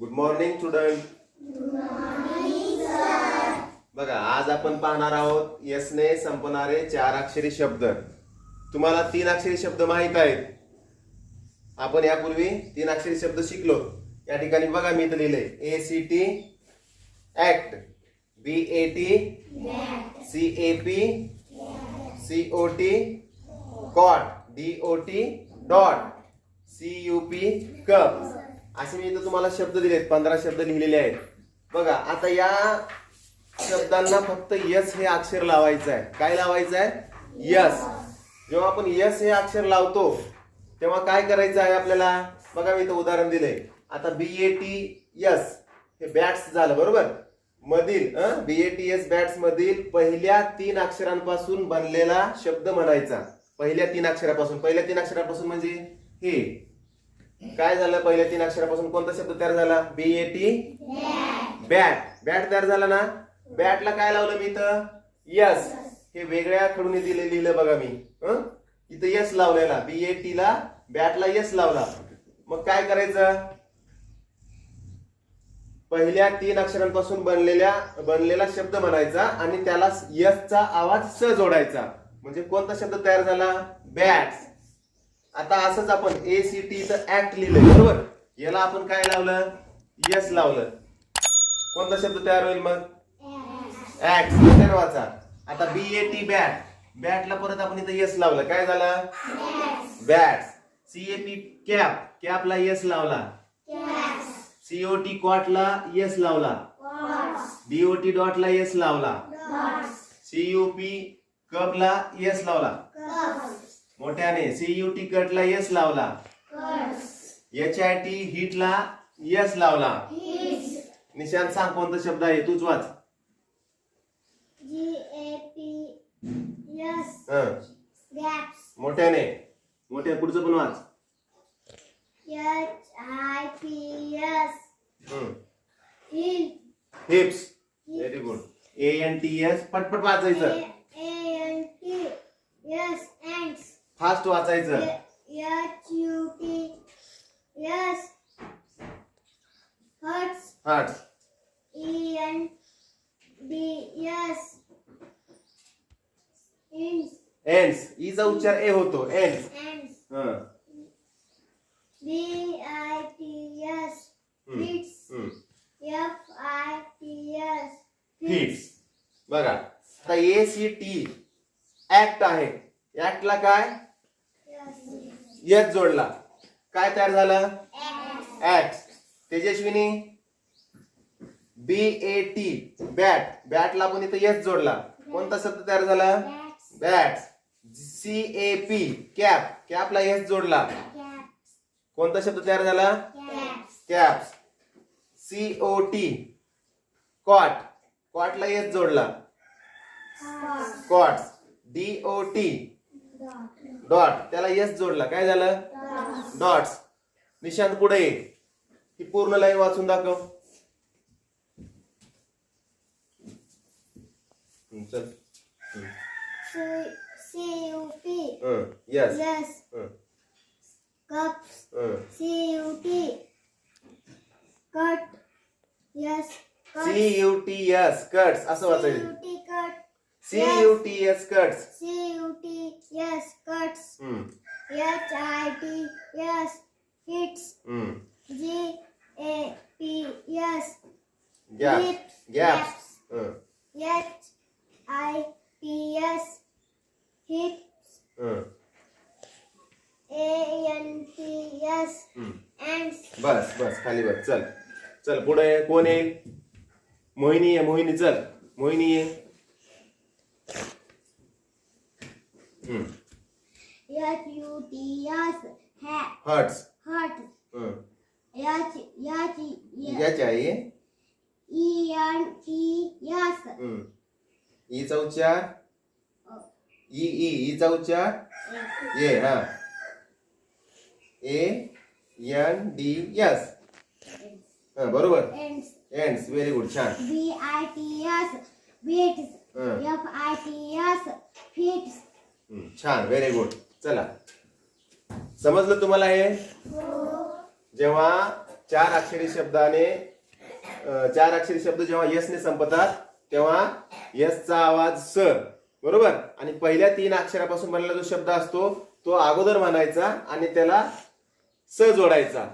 Good morning student बघा आज आपण पाहणार आहोत यसने संपणारे चार अक्षरी शब्द. तुम्हाला तीन अक्षरी शब्द माहीत आहेत. आपण यापूर्वी तीन अक्षरी शब्द शिकलो. या ठिकाणी बघा मी इथं लिहिले A C T act B A T C A P C O T cot D O T dot C U P cup असे मी इथं तुम्हाला शब्द दिलेत पंधरा शब्द लिहिलेले आहेत. बघा आता या शब्दांना फक्त यस हे अक्षर लावायचं आहे. काय लावायचं आहे? यस. जेव्हा आपण यस हे अक्षर लावतो तेव्हा काय करायचं आहे आपल्याला? बघा मी इथं उदाहरण दिलंय. आता बी ए टी यस हे बॅट्स झालं बरोबर? मधील B A T S bats मधील पहिल्या तीन अक्षरांपासून बनलेला शब्द म्हणायचा. पहिल्या तीन अक्षरापासून. पहिल्या तीन अक्षरापासून म्हणजे हे. काय झालं? पहिल्या तीन अक्षरापासून कोणता शब्द तयार झाला? B A T bat bat तयार झाला ना? बॅटला काय लावलं मी इथं? यस हे वेगळ्या खडून दिले लिहिलं बघा मी. इथं यस लावलेला. बी ए टी ला बॅटला यस लावला. मग काय करायचं? पहिल्या तीन अक्षरांपासून बनलेल्या बनलेला शब्द म्हणायचा आणि त्याला यसचा आवाज स जोडायचा. म्हणजे कोणता शब्द तयार झाला? बॅट आता असंच आपण ए सी टी ऍक्ट लिहिलंय बरोबर? याला आपण काय लावलं? यस लावलं. कोणता शब्द तयार होईल मग? ऍक्ट सर्वाचा आता बी ए टी बॅट बॅटला परत आपण इथं यस लावलं. काय झालं? Bat C A P cap कॅपला yes लावला. सीओ टी कॉटला यस लावला. डीओटी डॉटला यस लावला. सीयूपी कपला यस लावला. मोठ्याने. सीयू टी कटला यस लावला. एच आय टी हिटला यस लावला. निशांत सांग कोणता शब्द आहे? तूच वाच. मोठ्याने. मोठ्या पुढचं पण वाच. Hips very good A N T S पटपट वाचायचं A N T S Ants fast वाचायचं. N D S Ints एन्स ईचा उच्चार ए होतो. एन्स हं. हम्म. Bits हं. F I T S. Hits बघा. आता ए सी टी ऍक्ट आहे. ऍक्टला काय? यस जोडला. काय तयार झालं? Act Tejaswini. B A T bat बॅटला पण इथं यस जोडला. कोणता शब्द तयार झाला? Bat C A P cap कॅपला yes जोडला. कोणता शब्द तयार झाला? Caps C O T cot कॉटला yes जोडला. Cots D O T dot त्याला यस जोडला. काय झालं? डॉट्स निशांत पुढे. ही पूर्ण लाईन वाचून दाखव. चल. Yes S Cups. C U T. Cut. Yes. Cuts. C U T S cuts असं वाचायचं. U T cut. सी U T S cuts yes cuts H I T yes hits G A P yes gap Hips, gaps H I P S hips A N T S ants बस बस खाली बस चल चल पुढे कोण येईल मोहिनी आहे मोहिनी चल मोहिनी ये H U T S hat hurts hut. H H E याची आहे E N T S. हं. ईचा उच्चार? ई ई ईचा उच्चार? ए. हा. ए एन डी एस हा बरोबर. Ants एंड्स व्हेरी गुड छान. B I T S. Beats. हं. F I T S. Fits हं, छान व्हेरी गुड चला. समजलं तुम्हाला हे? जेव्हा चार अक्षरी शब्दाने चार अक्षरी शब्द जेव्हा यसने संपतात तेव्हा यसचा आवाज स बरोबर? आणि पहिल्या तीन अक्षरापासून बनलेला जो शब्द असतो तो अगोदर म्हणायचा आणि त्याला स जोडायचा.